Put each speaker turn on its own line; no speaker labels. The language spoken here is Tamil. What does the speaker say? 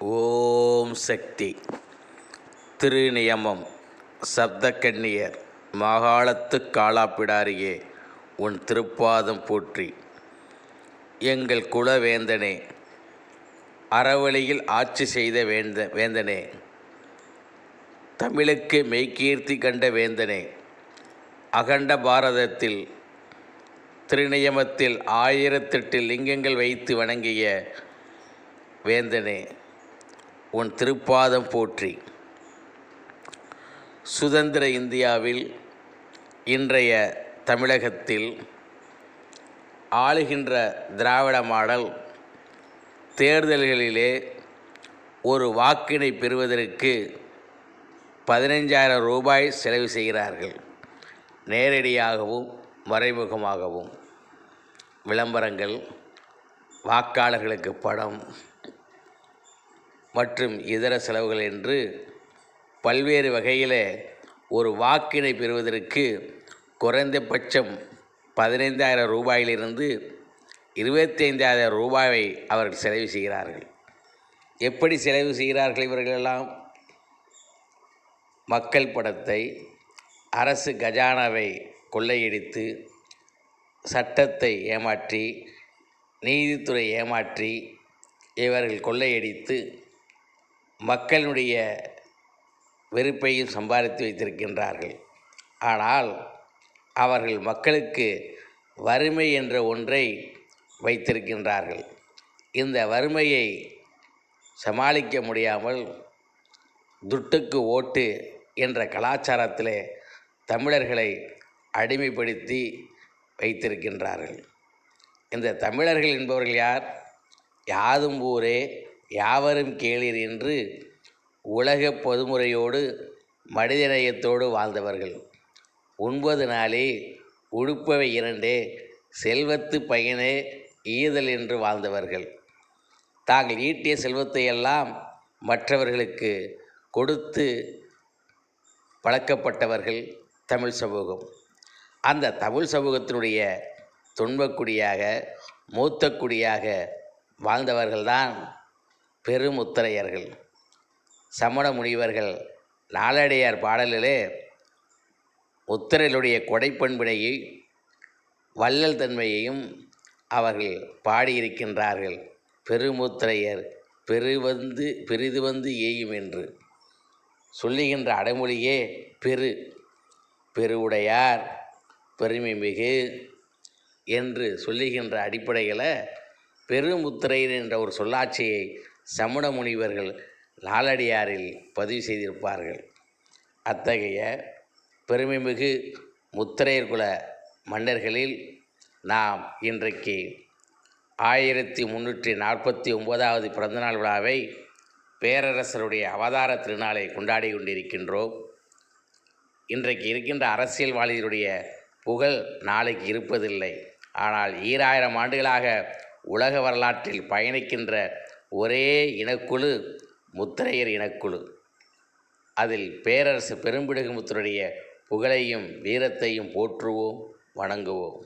ஓம் சக்தி. திருநியமம். சப்தக்கண்ணியர் மாகாளத்து காலாப்பிடாரியே உன் திருப்பாதம் போற்றி. எங்கள் குலவேந்தனே அறவழியில் ஆட்சி செய்த வேந்த வேந்தனே தமிழுக்கு மெய்கீர்த்தி கண்ட வேந்தனே அகண்ட பாரதத்தில் திருநியமத்தில் ஆயிரத்தெட்டு லிங்கங்கள் வைத்து வணங்கிய வேந்தனே உன் திருப்பாதம் போற்றி. சுதந்திர இந்தியாவில் இன்றைய தமிழகத்தில் ஆளுகின்ற திராவிட மாடல் தேர்தல்களிலே ஒரு வாக்கினை பெறுவதற்கு பதினைஞ்சாயிரம் ரூபாய் செலவு செய்கிறார்கள். நேரடியாகவும் மறைமுகமாகவும். விளம்பரங்கள் வாக்காளர்களுக்கு படம் மற்றும் இதர செலவுகள் என்று பல்வேறு வகையில் ஒரு வாக்கினை பெறுவதற்கு குறைந்தபட்சம் பதினைந்தாயிரம் ரூபாயிலிருந்து இருபத்தைந்தாயிரம் ரூபாயை அவர்கள் செலவு செய்கிறார்கள். எப்படி செலவு செய்கிறார்கள் இவர்களெல்லாம்? மக்கள் படத்தை அரசு கஜானாவை கொள்ளையடித்து சட்டத்தை ஏமாற்றி நீதித்துறை ஏமாற்றி இவர்கள் கொள்ளையடித்து மக்களுடைய வெறுப்பையும் சம்பாதித்து வைத்திருக்கின்றார்கள். ஆனால் அவர்கள் மக்களுக்கு வறுமை என்ற ஒன்றை வைத்திருக்கின்றார்கள். இந்த வறுமையை சமாளிக்க முடியாமல் துட்டுக்கு ஓட்டு என்ற கலாச்சாரத்தில் தமிழர்களை அடிமைப்படுத்தி வைத்திருக்கின்றார்கள். இந்த தமிழர்கள் என்பவர்கள் யார்? யாதும் ஊரே யாவரும் கேளீர் என்று உலக பொதுமுறையோடு மனிதநேயத்தோடு வாழ்ந்தவர்கள். ஒன்பது நாளே உடுப்பவை இரண்டே செல்வத்து பயனே ஈதல் என்று வாழ்ந்தவர்கள். தாங்கள் ஈட்டிய செல்வத்தை எல்லாம் மற்றவர்களுக்கு கொடுத்து பழக்கப்பட்டவர்கள் தமிழ் சமூகம். அந்த தமிழ் சமூகத்தினுடைய துன்பக்குடியாக மூத்தக்குடியாக வாழ்ந்தவர்கள்தான் பெருமுத்திரையர்கள் சமண முனிவர்கள் நாளடியார் பாடலிலே உத்தரலுடைய கொடைப்பண்பினையை வள்ளல் தன்மையையும் அவர்கள் பாடியிருக்கின்றார்கள். பெருமுத்திரையர் பெருவந்து பெரிது வந்து ஏயும் என்று சொல்லுகின்ற அடைமொழியே பெரு. பெருவுடையார் பெருமை மிகு என்று சொல்லுகின்ற அடிப்படையில் பெருமுத்திரையர் என்ற ஒரு சொல்லாட்சியை சமண முனிவர்கள் நாலடியாரில் பதிவு செய்திருப்பார்கள். அத்தகைய பெருமைமிகு முத்திரையர் குல மன்னர்களில் நாம் இன்றைக்கு ஆயிரத்தி முன்னூற்றி நாற்பத்தி ஒம்போதாவது பிறந்தநாள் விழாவை பேரரசருடைய அவதார திருநாளை கொண்டாடி கொண்டிருக்கின்றோம். இன்றைக்கு இருக்கின்ற அரசியல்வாதிகளுடைய புகழ் நாளைக்கு இருப்பதில்லை. ஆனால் ஈராயிரம் ஆண்டுகளாக உலக வரலாற்றில் பயணிக்கின்ற ஒரே இனக்குழு முத்திரையர் இனக்குழு. அதில் பேரரசு பெரும்பிடுகு முத்தருடைய புகழையும் வீரத்தையும் போற்றுவோம் வணங்குவோம்.